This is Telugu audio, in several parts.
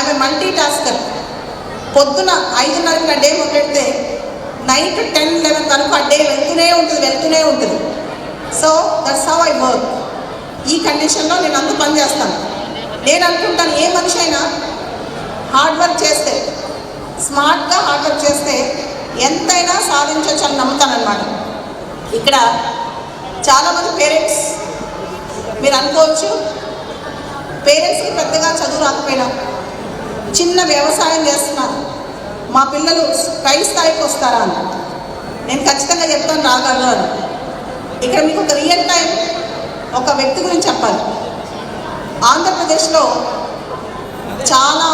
ఆమె మల్టీ టాస్కర్ పొద్దున ఐదున్నరకి డే మొదలెడితే నైట్ టెన్ లెవెన్ వరకు ఆ డే వెళ్తూనే ఉంటుంది వెళ్తూనే ఉంటుంది. So that's how I work ఈ కండిషన్లో నేను అంత పని చేస్తాను. నేను అనుకుంటాను ఏ మనిషి అయినా హార్డ్ వర్క్ చేస్తే స్మార్ట్గా హార్డ్ వర్క్ చేస్తే ఎంతైనా సాధించవచ్చు అని నమ్ముతానమాట ఇక్కడ చాలామంది పేరెంట్స్ మీరు అనుకోవచ్చు పేరెంట్స్కి పెద్దగా చదువు రాకపోయినా చిన్న వ్యవసాయం చేస్తున్నారు. మా పిల్లలు పై స్థాయికి వస్తారా అని. నేను ఖచ్చితంగా చెప్తాను రాగలరు ఇక్కడ మీకు ఒక రియల్ టైం ఒక వ్యక్తి గురించి చెప్పాలి. ఆంధ్రప్రదేశ్లో చాలా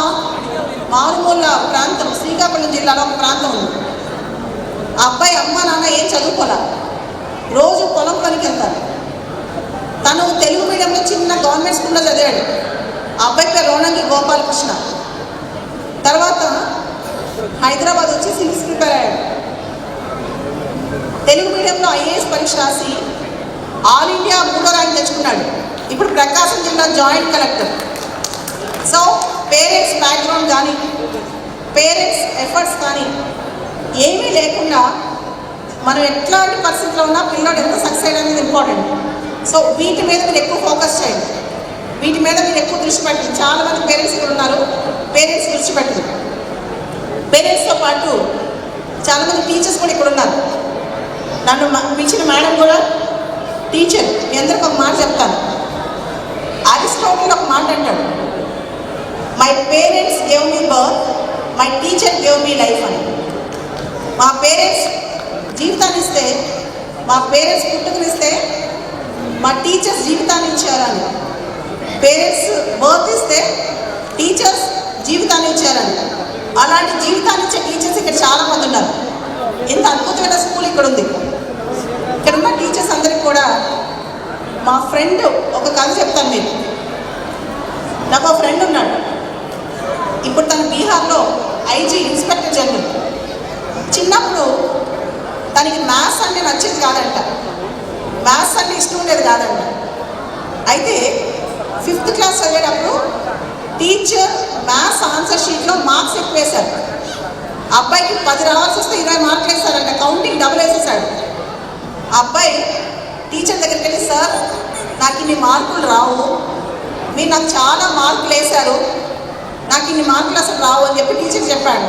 మారుమూల ప్రాంతం శ్రీకాకుళం జిల్లాలో ఒక ప్రాంతం ఉంది. ఆ అబ్బాయి అమ్మ నాన్న ఏం చదువుకోలే. రోజు పొలం పనికి వెళ్తారు. తను తెలుగు మీడియంలో చిన్న గవర్నమెంట్ స్కూల్లో చదివాడు. ఆ అబ్బాయి పేరు రోణంగి గోపాలకృష్ణ. తర్వాత హైదరాబాద్ వచ్చి సివిల్స్ ప్రిపేర్ అయ్యాడు. తెలుగు మీడియంలో ఐఏఎస్ పరీక్ష రాసి ఆల్ ఇండియా మూడో ర్యాంక్ తెచ్చుకున్నాడు. ఇప్పుడు ప్రకాశం జిల్లా joint collector. So parents background కానీ పేరెంట్స్ ఎఫర్ట్స్ కానీ ఏమీ లేకుండా మనం ఎట్లాంటి పరిస్థితిలో ఉన్నా పిల్లోడు ఎంత సక్సెస్ అనేది ఇంపార్టెంట్ సో వీటి మీద మీరు ఎక్కువ ఫోకస్ చేయండి. వీటి మీద మీరు ఎక్కువ దృష్టి పెట్టండి. చాలా మంది పేరెంట్స్ ఇక్కడ పేరెంట్స్ దృష్టి పెట్టండి పేరెంట్స్తో పాటు చాలామంది టీచర్స్ కూడా ఇక్కడ ఉన్నారు. నన్ను పిలిచిన మేడం కూడా టీచర్ మీ అందరికి ఒక మాట చెప్తాను. అరిస్టాటిల్ ఒక మాట అంటాడు. My parents gave me birth my teacher gave me life అని. మా పేరెంట్స్ జీవితాన్ని ఇస్తే మా పేరెంట్స్ పుట్టుకనిస్తే మా టీచర్స్ జీవితాన్ని ఇచ్చారని పేరెంట్స్ బర్త్ ఇస్తే టీచర్స్ జీవితాన్ని ఇచ్చారంట అలాంటి జీవితాన్ని ఇచ్చే టీచర్స్ ఇక్కడ చాలా మంది ఉన్నారు. ఇంత అద్భుతమైన స్కూల్ ఇక్కడ ఉంది. ఇక్కడ ఉన్న టీచర్స్ అందరికి కూడా మా ఫ్రెండ్ ఒక కథ చెప్తాను నేను. నాకు ఒక ఫ్రెండ్ ఉన్నాడు. ఇప్పుడు తను బీహార్లో ఐజీ ఇన్స్పెక్టర్ జనరల్. చిన్నప్పుడు తనకి మ్యాథ్స్ అంటే నచ్చేది కాదంట. మ్యాథ్స్ అంటే ఇష్టం ఉండేది కాదంట. అయితే ఫిఫ్త్ క్లాస్ చదివేటప్పుడు టీచర్ మ్యాథ్స్ ఆన్సర్ షీట్లో మార్క్స్ ఎక్కువ వేశారు అబ్బాయికి పది రావాల్సి వస్తే ఇరవై మార్కులు వేశారంట. కౌంటింగ్ డబుల్ వేసేసాడు అబ్బాయి టీచర్ దగ్గరికి వెళ్ళి సార్ నాకు ఇన్ని మార్కులు రావు. మీరు నాకు చాలా మార్కులు వేశారు. నాకు ఇన్ని మార్కులు అసలు రావు అని చెప్పి టీచర్ చెప్పాడు.